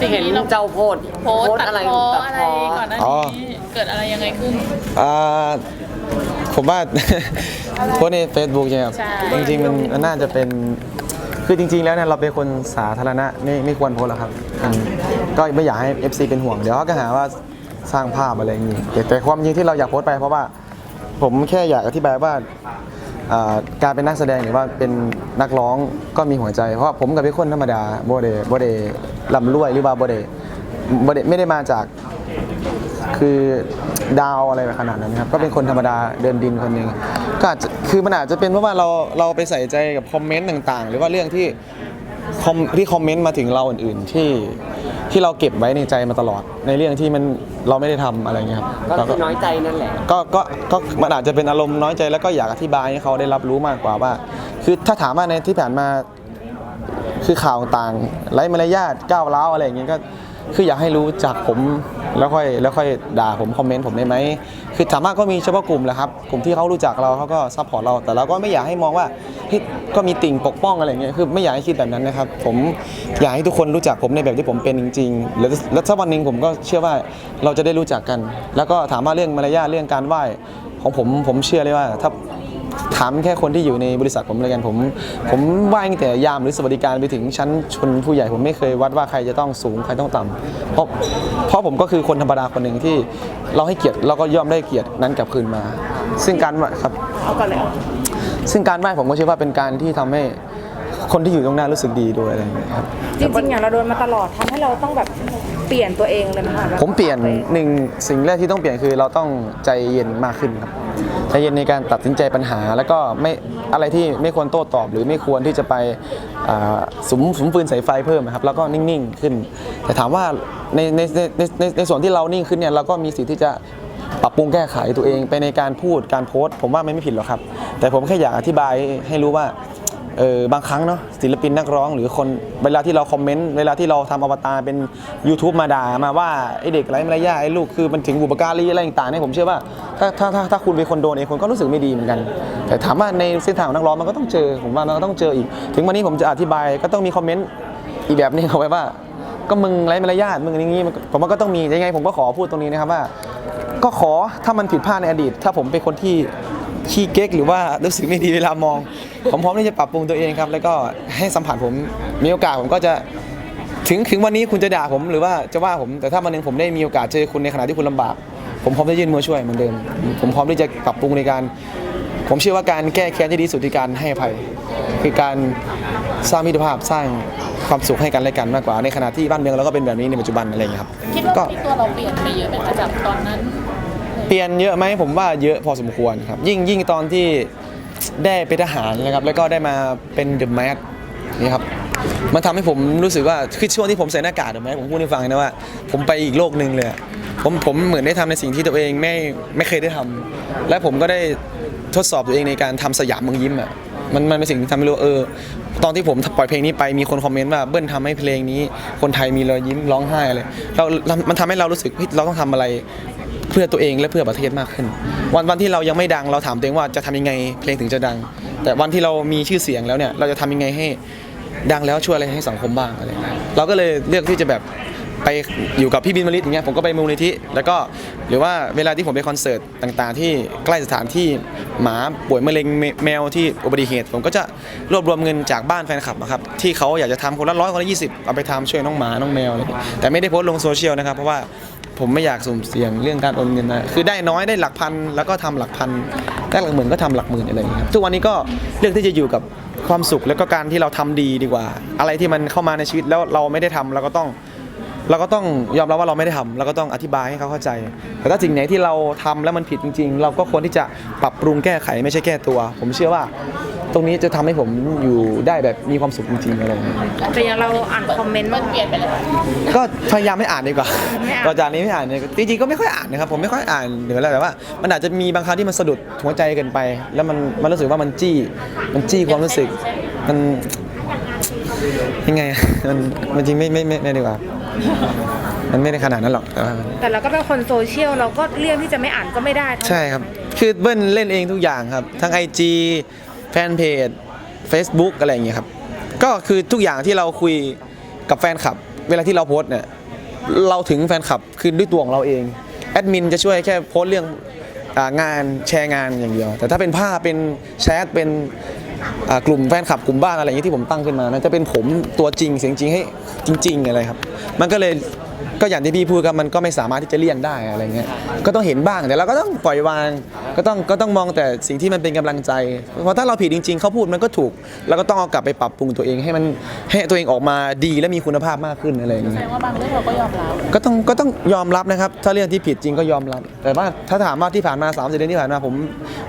สิ่งเห็นที่เราเจ้าโพดโพสต์ตัดอะไรพอตัดอะไรพอก่อนหน้าอ๋อ นี้เกิดอะไรยังไงขึ้น อ่าผมว่า โพสต์ใน Facebook ใช่ไหมครับใช่ จริงๆมันมันน่าจะเป็นคือจริง ๆ แล้วเนี่ยเราเป็นคนสาธารณะไม่ไม่ควรโพสต์หรอกครับอืมก็ไม่อยากให้ FC เป็นห่วง เดี๋ยวเขาก็หาว่าสร้างภาพอะไรอย่างนี้แต่แต่ความจริงที่เราอยากโพสต์ไปเพราะว่า ผมแค่อยากอธิบายว่าอ่า การเป็นนักแสดงหรือว่าเป็นนักร้องก็มีหัวใจ เพราะว่าผมกับเป็นคนธรรมดาโบเดโบเดลำรวยหรือว่าโบเดโบเดไม่ได้มาจากคือดาวอะไรแบบขนาดนั้นครับก็เป็นคนธรรมดาเดินดินคนหนึ่งก็อาจจะคือมันอาจจะเป็นเพราะว่าเราเราไปใส่ใจกับคอมเมนต์ต่างๆ หรือว่าเรื่องที่คอมที่คอมเมนต์มาถึงเราอื่นๆที่ ที่เราเก็บไว้ในใจมาตลอด ในเรื่องที่มันเราไม่ได้ทำอะไรเงี้ยครับก็เราคืก็ อน้อยใจนั่นแหละ ก็ก็ก็มันอาจจะเป็นอารมณ์น้อยใจแล้วก็อยากอธิบายให้เขาได้รับรู้มากกว่าว่า คือถ้าถามว่าในที่ผ่านมาคือข่าวต่างไร้มารยาทก้าวร้าวอะไรอย่างเงี้ยก็ คืออยากให้รู้จากผมแล้วค่อยแล้วค่อยด่าผมคอมเมนต์ผมได้ไหมคือสามารถก็มีเฉพาะกลุ่มแหละครับกลุ่มที่เขารู้จักเราเขาก็ซัพพอร์ตเราแต่เราก็ไม่อยากให้มองว่าเฮ้ยก็มีติ่งปกป้องอะไรเงี้ยคือไม่อยากให้คิดแบบนั้นนะครับ ผมอยากให้ทุกคนรู้จักผมในแบบที่ผมเป็นจริงๆแล้วแล้วสักวันหนึ่งผมก็เชื่อว่าเราจะได้รู้จักกัน แล้วก็ถามว่าเรื่องมารยาทเรื่องการไหว้ของผมผมเชื่อเลยว่าถ้า ถามแค่คนที่อยู่ในบริษัทผมเลยกันผม ผมว่าตั้งแต่ยามหรือสวัสดิการไปถึงชั้นชนผู้ใหญ่ผมไม่เคยวัดว่าใครจะต้องสูงใครต้องต่ำเพราะเพราะผมก็คือคนธรรมดาคนหนึ่งที่เราให้เกียรติเราก็ย่อมได้เกียรตินั้นกลับคืนมา ซึ่งการไหว้ครับเอาก่อนเลยซึ่งการไหว้ผมก็เชื่อว่าเป็นการที่ทำให้คนที่อยู่ตรงหน้ารู้สึกดีด้วยอะไรอย่างเงี้ยครับจริงๆอย่างเราโดนมาตลอดทำให้เราต้องแบบเปลี่ยนตัวเองเลยไหมคะแบบผมเปลี่ยนหนึ่งสิ่งแรกที่ต้องเปลี่ยนคือเราต้องใจเย็นมากขึ้นครับ ใจเย็นในการตัดสินใจปัญหา แล้วก็ไม่อะไรที่ไม่ควรโต้ตอบ หรือไม่ควรที่จะไปสุมสุมฟืนใส่ไฟเพิ่มนะครับ แล้วก็นิ่งๆขึ้น แต่ถามว่าในในในในในในส่วนที่เรานิ่งขึ้นเนี่ยเราก็มีสิทธิ์ที่จะปรับปรุงแก้ไขตัวเองไปในการพูดการโพสต์ ผมว่ามันไม่ผิดหรอกครับ แต่ผมแค่อยากอธิบายให้รู้ว่า เออบางครั้งเนาะศิลปินนักร้องหรือคนเวลาที่เราคอมเมนต์เวลาที่เราทำอวตารเป็น YouTube มาด่ามาว่าไอเด็กไร้มารยาทไอลูกคือมันถึงบุปการีอะไรต่างๆเนี่ยผมเชื่อว่าถ้าถ้าถ้าถ้าคุณเป็นคนโดนเองคนก็รู้สึกไม่ดีเหมือนกัน แต่ถามว่าในเส้นทางของนักร้องมันก็ต้องเจอผมว่ามันก็ต้องเจออีก ถึงวันนี้ผมจะอธิบายก็ต้องมีคอมเมนต์อีกแบบนึงเอาไว้ว่า ก็มึงไร้มารยาทมึงอย่างนี้ผมว่าก็ต้องมียังไงผมก็ขอพูดตรงนี้นะครับว่า ก็ขอถ้ามันผิดพลาดในอดีต ถ้าผมเป็นคนที่ ขี้เก๊กหรือว่ารู้สึกไม่ดีเวลามอง ผมพร้อมที่จะปรับปรุงตัวเองครับ แล้วก็ให้สัมผัสผมมีโอกาสผมก็จะถึงถึงวันนี้คุณจะด่าผมหรือว่าจะว่าผมแต่ถ้าวันหนึงผมได้มีโอกาสเจอคุณในขณะที่คุณลำบาก ผมพร้อมจะยื่นมือช่วยเหมือนเดิม ผมพร้อมที่จะปรับปรุงในการ ผมเชื่อว่าการแก้แค้นที่ดีที่สุดคือการให้อภัย คือการสร้างมิตรภาพสร้างความสุขให้กันและกันมากกว่าในขณะที่บ้านเมืองเราก็เป็นแบบนี้ในปัจจุบันอะไรอย่างเงี้ยครับคิดว่าก็ ที่ตัวเราเปลี่ยนไปเยอะไหมคะจากตอนนั้น เปลี่ยนเยอะไหมผมว่าเยอะพอสมควรครับ ยิ่งยิ่งตอนที่ได้เป็นทหารนะครับ แล้วก็ได้มาเป็นเดอะแมสนี่ครับมันทำให้ผมรู้สึกว่าคือช่วงที่ผมใส่หน้ากากเดอะแมสผมพูดให้ฟังนะว่า ผมไปอีกโลกหนึ่งเลยผมผมเหมือนได้ทำในสิ่งที่ตัวเองไม่ไม่เคยได้ทำและผมก็ได้ทดสอบตัวเองในการทำสยามเมืองยิ้มอะมันมันเป็นสิ่งที่ทำให้รู้เออ ตอนที่ผมปล่อยเพลงนี้ไปมีคนคอมเมนต์ว่าเบิ้ลทำให้เพลงนี้ คนไทยมีรอยยิ้มร้องไห้อะไรเรา มันทำให้เรารู้สึกเฮ้ยเราต้องทำอะไร เพื่อตัวเองและเพื่อประเทศมากขึ้น วันวันที่เรายังไม่ดังเราถามตัวเองว่าจะทำยังไงเพลงถึงจะดัง แต่วันที่เรามีชื่อเสียงแล้วเนี่ยเราจะทำยังไงให้ดังแล้วช่วยอะไรให้สังคมบ้างอะไรเราก็เลยเลือกที่จะแบบไปอยู่กับพี่บินมาริสอย่างเงี้ยผมก็ไปมูลนิธิแล้วก็หรือว่าเวลาที่ผมไปคอนเสิร์ตต่างๆ ที่ใกล้สถานที่หมาป่วยมะเร็งแมวที่อุบัติเหตุ ผมก็จะรวบรวมเงินจากบ้านแฟนคลับนะครับที่เขาอยากจะทำคนละร้อยคนละยี่สิบเอาไปทำช่วยน้องหมาน้องแมว แต่ไม่ได้โพสต์ลงโซเชียลนะครับเพราะว่า ผมไม่อยากสุ่มเสี่ยงเรื่องการโอนเงินนะคือได้น้อยได้หลักพันแล้วก็ทำหลักพันได้หลักหมื่นก็ทำหลักหมื่นอะไรอย่างเงี้ยครับทุกวันนี้ก็เลือกที่จะอยู่กับความสุขแล้วก็การที่เราทำดีดีกว่า อะไรที่มันเข้ามาในชีวิตแล้วเราไม่ได้ทำเราก็ต้อง เราก็ต้องยอมรับว่าเราไม่ได้ทำเราก็ต้องอธิบายให้เขาเข้าใจแต่ถ้าสิ่งไหนที่เราทำแล้วมันผิดจริง ๆ เราก็ควรที่จะปรับปรุงแก้ไขไม่ใช่แก้ตัว ผมเชื่อว่า ตรงนี้จะทำให้ผมอยู่ได้แบบมีความสุขจริงๆอะไรอย่างเงี้ยแต่อย่างเราอ่านคอมเมนต์มับ้านงเปลี่ยนไปเลยก็พยายามไม่อ่านดีกว่าไม่อ่าน ต่อจากนี้ไม่อ่านเนี่ยจริงๆก็ไม่ค่อยอ่านนะครับผมไม่ค่อยอ่านหรืออะไรแต่ว่า มันอาจจะมีบางครั้งที่มันสะดุดหัวใจเกินไป แล้วมันมันรู้สึกว่ามันจี้มันจี้ความรู้สึกมันยังไงอะมันมันจริงไม่ไม่ไม่ไม่ดีกว่า มันไม่ได้ขนาดนั้นหรอกแต่ว่ามัน แต่เราก็เป็นคนโซเชียลเราก็เลี่ยงที่จะไม่อ่านก็ไม่ได้เท่านั้นใช่ครับ คือเบิ้ลเล่นเองทุกอย่างครับ ทั้ง IG แฟนเพจ Facebook อะไรอย่างเงี้ยครับ ก็คือทุกอย่างที่เราคุยกับแฟนคลับ เวลาที่เราโพสเนี่ยเราถึงแฟนคลับคือด้วยตัวของเราเองแอดมินจะช่วยแค่โพสเรื่องงานแชร์งานอย่างเดียว แต่ถ้าเป็นภาพเป็นแชทเป็นกลุ่มแฟนคลับกลุ่มบ้านอะไรอย่างนี้ที่ผมตั้งขึ้นมานะจะเป็นผมตัวจริงเสียงจริงให้จริง ๆ อะไรครับ มันก็เลย ก็อย่างที่พี่พูดครับมันก็ไม่สามารถที่จะเลี่ยงได้อะไรเงี้ยก็ต้องเห็นบ้างแต่เราก็ต้องปล่อยวาง ก็ต้องก็ต้องมองแต่สิ่งที่มันเป็นกำลังใจ เพราะถ้าเราผิดจริง ๆเขาพูดมันก็ถูกเราก็ต้องเอากลับไปปรับปรุงตัวเองให้มันให้ตัวเองออกมาดีและมีคุณภาพมากขึ้นอะไรอย่างแสเงี้ดยงว่าบางเรื่องเราก็ยอมรับก็ต้องก็ต้องยอมรับนะครับ ถ้าเรื่องที่ผิดจริงก็ยอมรับ แต่ว่าถ้าถามว่าที่ผ่านมา3ามสิเดือนที่ผ่านมาผม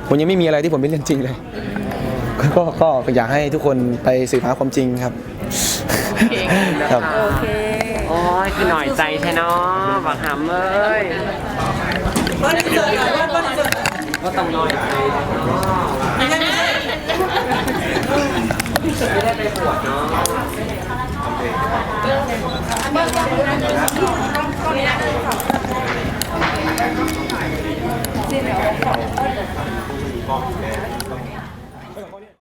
ผมยังไม่มีอะไรที่ผมเป็นเรื่องจริงเลยก็ก็ก็อยากให้ทุกคนไปสืบหาความจริงครับครับโอเคโอ้ย คือหน่อยใจใช่เนาะบักหำเอ้ยก็ต้องหน่อยใจเนาะไม่ได้ไปบวชเนาะ